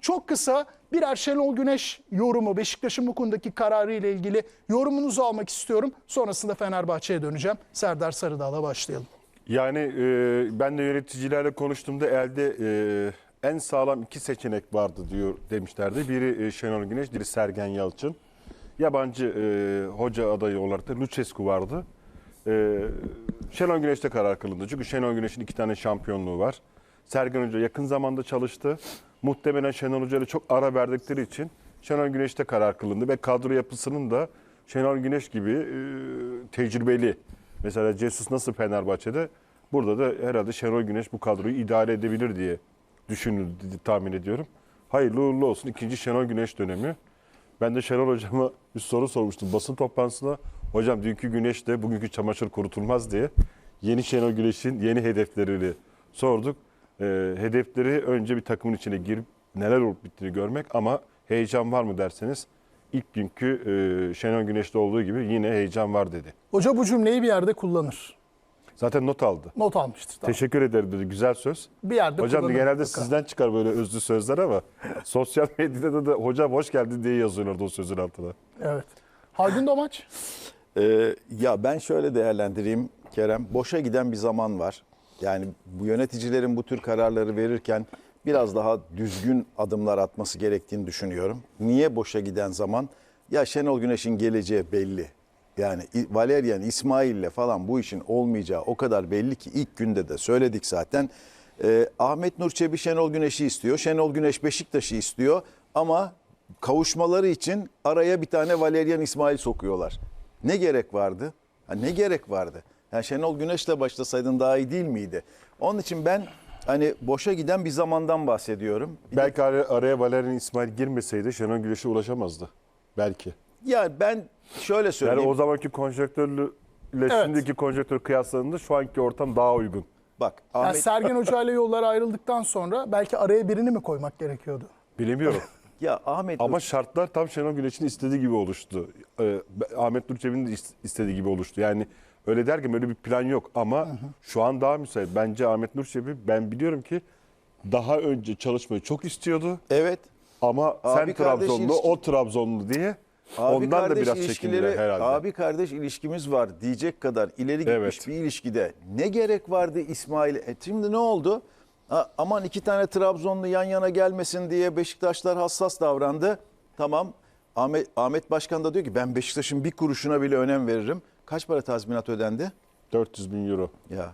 Çok kısa birer Şenol Güneş yorumu, Beşiktaş'ın bu konudaki kararı ile ilgili yorumunuzu almak istiyorum. Sonrasında Fenerbahçe'ye döneceğim. Serdar Sarıdağ'la başlayalım. Yani e, ben de yöneticilerle konuştuğumda elde e, en sağlam iki seçenek vardı diyor demişlerdi. Biri e, Şenol Güneş, biri Sergen Yalçın. Yabancı e, hoca adayı olarak da Lucescu vardı. E, Şenol Güneş'te karar kılındı. Çünkü Şenol Güneş'in iki tane şampiyonluğu var. Sergen Hoca yakın zamanda çalıştı. Muhtemelen Şenol Hoca ile çok ara verdikleri için Şenol Güneş'te karar kılındı. Ve kadro yapısının da Şenol Güneş gibi e, tecrübeli. Mesela Jesus nasıl Fenerbahçe'de? Burada da herhalde Şenol Güneş bu kadroyu idare edebilir diye düşünüldü tahmin ediyorum. Hayırlı uğurlu olsun. İkinci Şenol Güneş dönemi. Ben de Şenol Hocam'a bir soru sormuştum basın toplantısında. Hocam dünkü güneşte bugünkü çamaşır kurutulmaz diye yeni Şenol Güneş'in yeni hedeflerini sorduk. Ee, hedefleri önce bir takımın içine girip neler olup bittiğini görmek ama heyecan var mı derseniz ilk günkü e, Şenol Güneş'te olduğu gibi yine heyecan var dedi. Hoca bu cümleyi bir yerde kullanır. Zaten not aldı. Not almıştır. Tamam. Teşekkür ederim dedi. Güzel söz. Bir yerde Hocam genelde mutlaka. sizden çıkar böyle özlü sözler ama sosyal medyada da hocam hoş geldin diye yazıyorlardı o sözün altına. Evet. Haldun Domaç. Ee, ya ben şöyle değerlendireyim Kerem. Boşa giden bir zaman var. Yani bu yöneticilerin bu tür kararları verirken biraz daha düzgün adımlar atması gerektiğini düşünüyorum. Niye boşa giden zaman? Ya Şenol Güneş'in geleceği belli. Yani Valerian, İsmail'le falan bu işin olmayacağı o kadar belli ki ilk günde de söyledik zaten. Ee, Ahmet Nur Çebi Şenol Güneş'i istiyor. Şenol Güneş Beşiktaş'ı istiyor ama kavuşmaları için araya bir tane Valerian İsmail sokuyorlar. Ne gerek vardı? Ha, ne gerek vardı? Yani Şenol Güneş'le başlasaydın daha iyi değil miydi? Onun için ben hani boşa giden bir zamandan bahsediyorum. Bir de- Belki araya, araya Valerian İsmail girmeseydi Şenol Güneş'e ulaşamazdı. Belki. ya ben şöyle Yani söyleyeyim. o zamanki konjonktörle Evet. şimdiki konjonktör kıyasladığında şu anki ortam daha uygun. Bak Yani Ahmet Sergen Hoca ile yollar ayrıldıktan sonra belki araya birini mi koymak gerekiyordu? Bilemiyorum. ya Ahmet Ama şartlar tam Şenol Güneş'in istediği gibi oluştu. Ee, Ahmet Nur Çebi'nin de is- istediği gibi oluştu. Yani öyle derken öyle bir plan yok ama şu an daha müsait. Bence Ahmet Nur Çebi ben biliyorum ki daha önce çalışmayı çok istiyordu. evet Ama Abi sen Trabzonlu, ilişki- o Trabzonlu diye Abi ondan da kardeş biraz ilişkileri, çekindiler herhalde. Abi kardeş ilişkimiz var diyecek kadar ileri gitmiş Evet. bir ilişkide ne gerek vardı İsmail? E şimdi ne oldu? Ha, aman iki tane Trabzonlu yan yana gelmesin diye Beşiktaşlar hassas davrandı. Tamam. Ahmet, Ahmet Başkan da diyor ki ben Beşiktaş'ın bir kuruşuna bile önem veririm. Kaç para tazminat ödendi? 400 bin euro. Ya.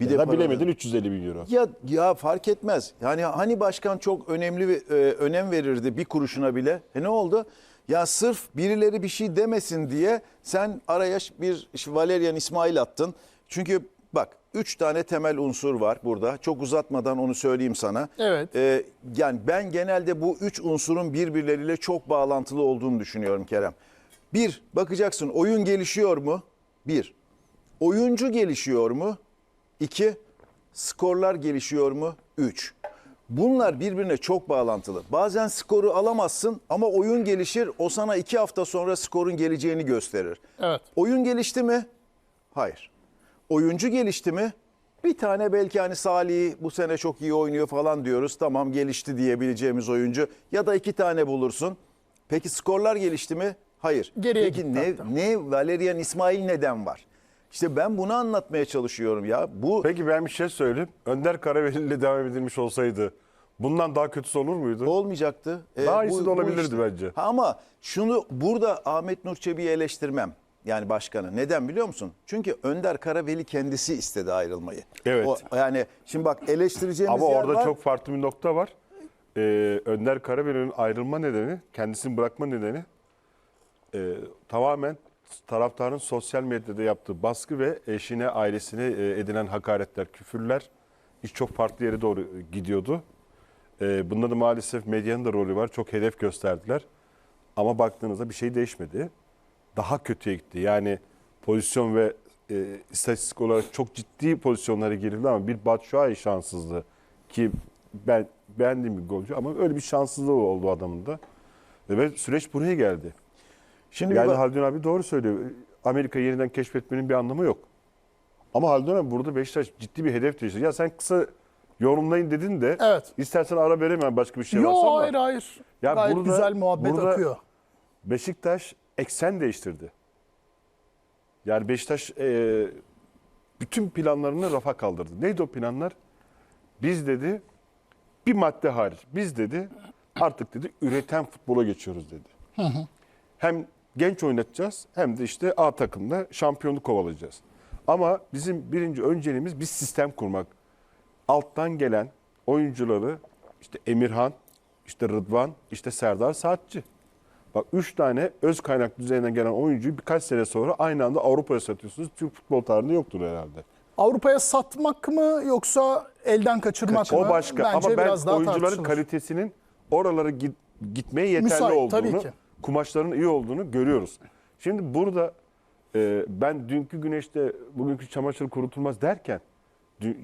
Bir de para bilemedin ödendi. 350 bin euro. Ya ya fark etmez. Yani hani başkan çok önemli e, önem verirdi bir kuruşuna bile. E ne oldu? Ya sırf birileri bir şey demesin diye sen araya bir işte Valerian İsmail attın. Çünkü bak üç tane temel unsur var burada. Çok uzatmadan onu söyleyeyim sana. Evet. E, yani ben genelde bu üç unsurun birbirleriyle çok bağlantılı olduğunu düşünüyorum Kerem. Bir, bakacaksın oyun gelişiyor mu? Bir. Oyuncu gelişiyor mu? İki, skorlar gelişiyor mu? Üç. Bunlar birbirine çok bağlantılı. Bazen skoru alamazsın ama oyun gelişir. O sana iki hafta sonra skorun geleceğini gösterir. Evet. Oyun gelişti mi? Hayır. Oyuncu gelişti mi? Bir tane belki hani Salih bu sene çok iyi oynuyor falan diyoruz. Tamam gelişti diyebileceğimiz oyuncu. Ya da iki tane bulursun. Peki skorlar gelişti mi? Hayır. Geriye Peki gitti ne, hatta. ne Valerian İsmail neden var? İşte ben bunu anlatmaya çalışıyorum ya. Bu Peki ben bir şey söyleyeyim. Önder Karaveli ile devam edilmiş olsaydı bundan daha kötüsü olur muydu? olmayacaktı. Ee, Daha iyisi de olabilirdi bence. Ha, ama şunu burada Ahmet Nur Çebi'yi eleştirmem. Yani başkanı. Neden biliyor musun? Çünkü Önder Karaveli kendisi istedi ayrılmayı. Evet. O, yani şimdi bak eleştireceğimiz Ama yer orada var. çok farklı bir nokta var. Ee, Önder Karaveli'nin ayrılma nedeni, kendisini bırakma nedeni e, tamamen taraftarın sosyal medyada yaptığı baskı ve eşine, ailesine e, edilen hakaretler, küfürler iş çok farklı yere doğru gidiyordu. E, bunda da maalesef medyanın da rolü var. Çok hedef gösterdiler. Ama baktığınızda bir şey değişmedi. Daha kötüye gitti. Yani pozisyon ve e, istatistik olarak çok ciddi pozisyonlara girildi ama bir Batshuayi şanssızlığı ki ben beğendiğim bir golcü ama öyle bir şanssızlığı oldu adamın da. Ve süreç buraya geldi. Şimdi Yani bak- Haldun abi doğru söylüyor. Amerika'yı yeniden keşfetmenin bir anlamı yok. Ama Haldun abi burada Beşiktaş ciddi bir hedef değiştirdi. Ya sen kısa yorumlayın dedin de Evet. istersen ara vereyim ben başka bir şey varsa Yo ama hayır hayır. Ya Gayet burada- güzel muhabbet burada- akıyor. Beşiktaş eksen değiştirdi. Yani Beşiktaş e, bütün planlarını rafa kaldırdı. Neydi o planlar? Biz dedi bir madde hariç biz dedi artık dedi üreten futbola geçiyoruz dedi. Hem genç oynatacağız hem de işte A takımda şampiyonluk kovalayacağız. Ama bizim birinci önceliğimiz bir sistem kurmak. Alttan gelen oyuncuları işte Emirhan, işte Rıdvan, işte Serdar Saatçi. Bak 3 tane öz kaynak düzeyinden gelen oyuncuyu birkaç sene sonra aynı anda Avrupa'ya satıyorsunuz. Türk futbol tarihinde yoktur herhalde. Avrupa'ya satmak mı yoksa elden kaçırmak mı? O başka Bence ama ben biraz daha oyuncuların tartışılır. kalitesinin oralara git, gitmeye yeterli Müsait, olduğunu, tabii ki. Kumaşların iyi olduğunu görüyoruz. Şimdi burada e, ben dünkü güneşte bugünkü çamaşır kurutulmaz derken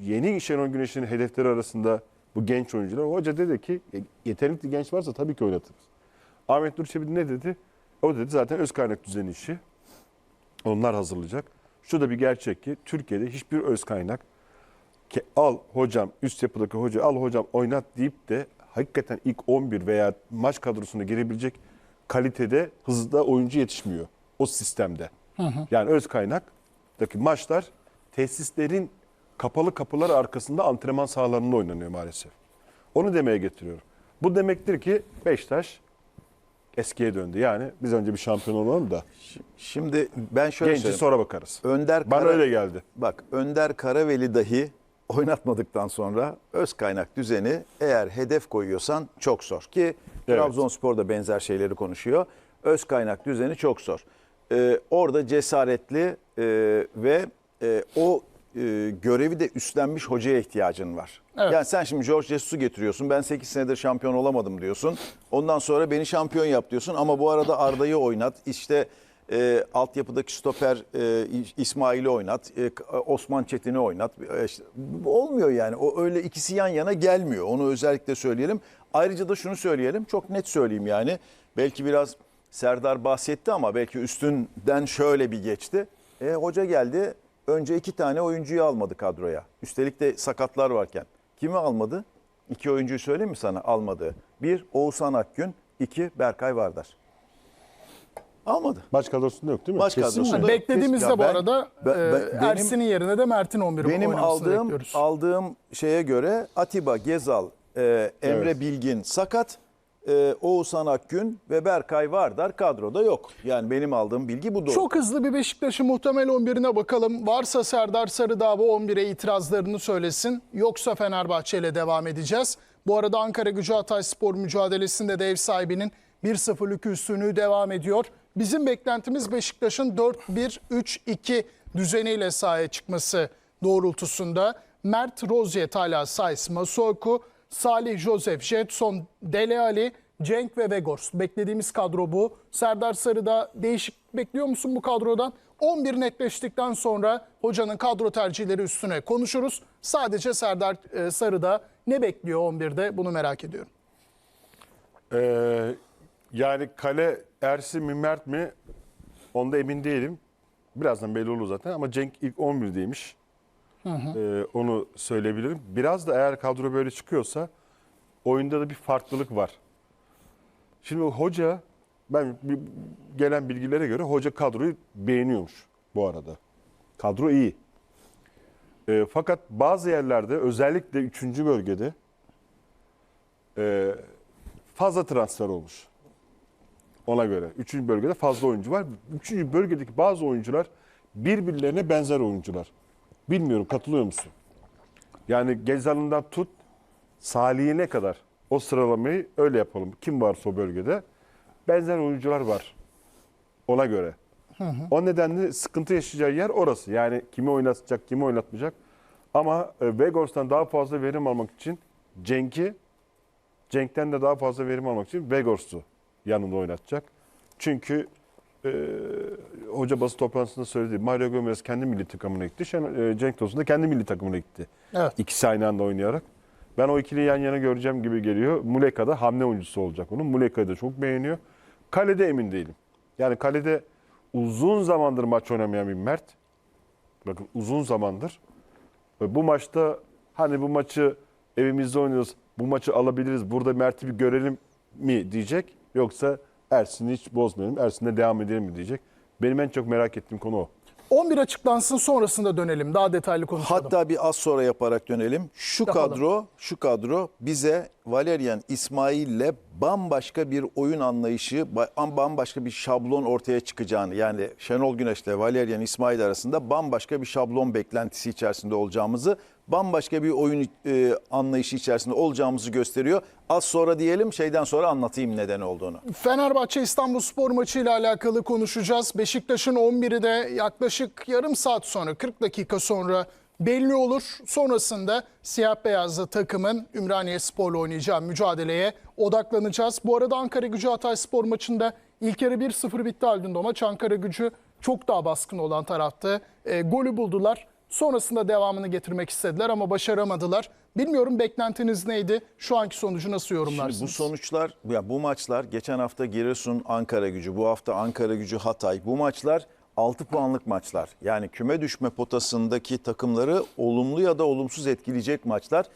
yeni Şenol Güneş'in hedefleri arasında bu genç oyuncular. Hoca dedi ki e, yetenekli genç varsa tabii ki oynatırız. Ahmet Nur Çebi ne dedi? O dedi zaten öz kaynak düzeni işi. Onlar hazırlayacak. Şu da bir gerçek ki Türkiye'de hiçbir öz kaynak ki al hocam üst yapıdaki hoca al hocam oynat deyip de hakikaten ilk 11 veya maç kadrosuna girebilecek kalitede hızda oyuncu yetişmiyor o sistemde. Yani öz kaynaktaki maçlar tesislerin kapalı kapılar arkasında antrenman sahalarında oynanıyor maalesef. Onu demeye getiriyorum. Bu demektir ki Beşiktaş eskiye döndü. Yani biz önce bir şampiyon olalım da Şimdi ben şöyle genci söyleyeyim. sonra bakarız. Önder Bana Kara- öyle geldi. Bak Önder Karaveli dahi oynatmadıktan sonra öz kaynak düzeni eğer hedef koyuyorsan çok zor. Ki Evet. Trabzonspor da benzer şeyleri konuşuyor. Öz kaynak düzeni çok zor. Ee, orada cesaretli e, ve e, o e, görevi de üstlenmiş hocaya ihtiyacın var. Evet. Yani sen şimdi George Jesus'u getiriyorsun. Ben 8 senedir şampiyon olamadım diyorsun. Ondan sonra beni şampiyon yap diyorsun. Ama bu arada Arda'yı oynat. İşte e, altyapıdaki stoper e, İsmail'i oynat. e, Osman Çetin'i oynat. E, işte, olmuyor yani. O öyle ikisi yan yana gelmiyor. Onu özellikle söyleyelim. Ayrıca da şunu söyleyelim. Çok net söyleyeyim yani. Belki biraz Serdar bahsetti ama belki üstünden şöyle bir geçti. E, hoca geldi. Önce iki tane oyuncuyu almadı kadroya. Üstelik de sakatlar varken. Kimi almadı? İki oyuncuyu söyleyeyim mi sana almadı? Bir Oğuzhan Akgün, iki Berkay Vardar. Almadı. Maç kadrosunda yok değil mi? Mi? kadrosunda- Beklediğimizde Ya bu ben- arada ben- e, ben- benim- Ersin'in yerine de Mert'in 11'i Benim aldığım bekliyoruz. aldığım şeye göre Atiba, Gezal, e, Emre Evet. Bilgin sakat, e, Oğuzhan Akgün ve Berkay Vardar kadroda yok. Yani benim aldığım bilgi bu doğru. Çok hızlı bir Beşiktaş'ın muhtemel 11'ine bakalım. Varsa Serdar Sarıdağ bu 11'e itirazlarını söylesin. Yoksa Fenerbahçe ile devam edeceğiz. Bu arada Ankara Gücü Hatay Spor mücadelesinde de ev sahibinin 1-0'lık üstünlüğü devam ediyor. Bizim beklentimiz Beşiktaş'ın 4-1-3-2 düzeniyle sahaya çıkması doğrultusunda. Mert Rozier, Tala Sais, Masuaku, Salih Joseph, Jetson, Dele Ali, Cenk ve Vegors. Beklediğimiz kadro bu. Serdar Sarı'da değişik bekliyor musun bu kadrodan? 11 netleştikten sonra hocanın kadro tercihleri üstüne konuşuruz. Sadece Serdar e, Sarı'da ne bekliyor 11'de bunu merak ediyorum. Ee, yani kale Ersin mi Mert mi onda emin değilim. Birazdan belli olur zaten ama Cenk ilk 11'deymiş. Ee, onu söyleyebilirim. Biraz da eğer kadro böyle çıkıyorsa oyunda da bir farklılık var. Şimdi hoca ben gelen bilgilere göre hoca kadroyu beğeniyormuş bu arada. Kadro iyi. Ee, fakat bazı yerlerde özellikle 3. bölgede e, fazla transfer olmuş. Ona göre. Üçüncü bölgede fazla oyuncu var. Üçüncü bölgedeki bazı oyuncular birbirlerine benzer oyuncular. Bilmiyorum katılıyor musun? Yani Gezal'ından tut Salih'ine kadar o sıralamayı öyle yapalım. Kim varsa o bölgede benzer oyuncular var. Ona göre. O nedenle sıkıntı yaşayacağı yer orası. Yani kimi oynatacak, kimi oynatmayacak. Ama e, Vegors'tan daha fazla verim almak için Cenk'i Cenk'ten de daha fazla verim almak için Vegors'u yanında oynatacak. Çünkü e, hoca basın toplantısında söyledi. Mario Gomez kendi milli takımına gitti. Şen, e, Cenk Tosun da kendi milli takımına gitti. Evet. İkisi aynı anda oynayarak. Ben o ikiliyi yan yana göreceğim gibi geliyor. Muleka da hamle oyuncusu olacak onun. Muleka'yı da çok beğeniyor. Kalede emin değilim. Yani kalede uzun zamandır maç oynamayan bir Mert. Bakın uzun zamandır. Ve bu maçta hani bu maçı evimizde oynuyoruz. Bu maçı alabiliriz. Burada Mert'i bir görelim mi diyecek. Yoksa Ersin'i hiç bozmayalım. Ersin'le devam edelim mi diyecek. Benim en çok merak ettiğim konu o. 11 açıklansın sonrasında dönelim. Daha detaylı konuşalım. Hatta bir az sonra yaparak dönelim. Şu Yapalım. kadro, şu kadro bize Valerian İsmail'le bambaşka bir oyun anlayışı, ba- bambaşka bir şablon ortaya çıkacağını yani Şenol Güneş'le Valerian İsmail arasında bambaşka bir şablon beklentisi içerisinde olacağımızı, bambaşka bir oyun e, anlayışı içerisinde olacağımızı gösteriyor. Az sonra diyelim şeyden sonra anlatayım neden olduğunu. Fenerbahçe İstanbul Spor maçı ile alakalı konuşacağız. Beşiktaş'ın 11'i de yaklaşık yarım saat sonra 40 dakika sonra belli olur. Sonrasında siyah beyazlı takımın Ümraniye Spor'la oynayacağı mücadeleye odaklanacağız. Bu arada Ankara Gücü Hatay Spor maçında ilk yarı 1-0 bitti halinde o maç. Ankara Gücü çok daha baskın olan taraftı. E, golü buldular. Sonrasında devamını getirmek istediler ama başaramadılar. Bilmiyorum beklentiniz neydi? Şu anki sonucu nasıl yorumlarsınız? Şimdi bu sonuçlar, ya bu maçlar geçen hafta Giresun Ankara gücü, bu hafta Ankara gücü Hatay. Bu maçlar 6 puanlık maçlar. Yani küme düşme potasındaki takımları olumlu ya da olumsuz etkileyecek maçlar.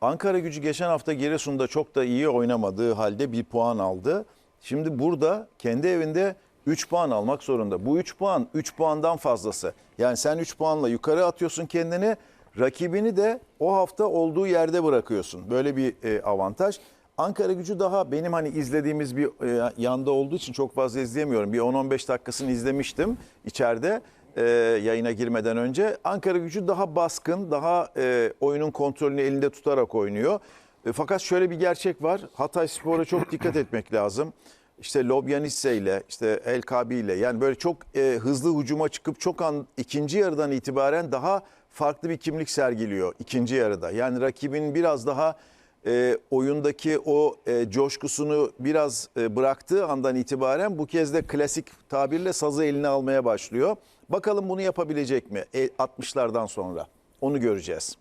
Ankara gücü geçen hafta Giresun'da çok da iyi oynamadığı halde bir puan aldı. Şimdi burada kendi evinde 3 puan almak zorunda. Bu 3 puan 3 puandan fazlası. Yani sen 3 puanla yukarı atıyorsun kendini. Rakibini de o hafta olduğu yerde bırakıyorsun. Böyle bir e, avantaj. Ankara gücü daha benim hani izlediğimiz bir e, yanda olduğu için çok fazla izleyemiyorum. Bir 10-15 dakikasını izlemiştim içeride e, yayına girmeden önce. Ankara gücü daha baskın, daha e, oyunun kontrolünü elinde tutarak oynuyor. E, fakat şöyle bir gerçek var. Hatay Spor'a çok dikkat etmek lazım. İşte Lobyanisse ile işte El Kabi ile yani böyle çok e, hızlı hücuma çıkıp çok an ikinci yarıdan itibaren daha farklı bir kimlik sergiliyor ikinci yarıda. Yani rakibin biraz daha e, oyundaki o e, coşkusunu biraz e, bıraktığı andan itibaren bu kez de klasik tabirle sazı eline almaya başlıyor. Bakalım bunu yapabilecek mi e, 60'lardan sonra? Onu göreceğiz.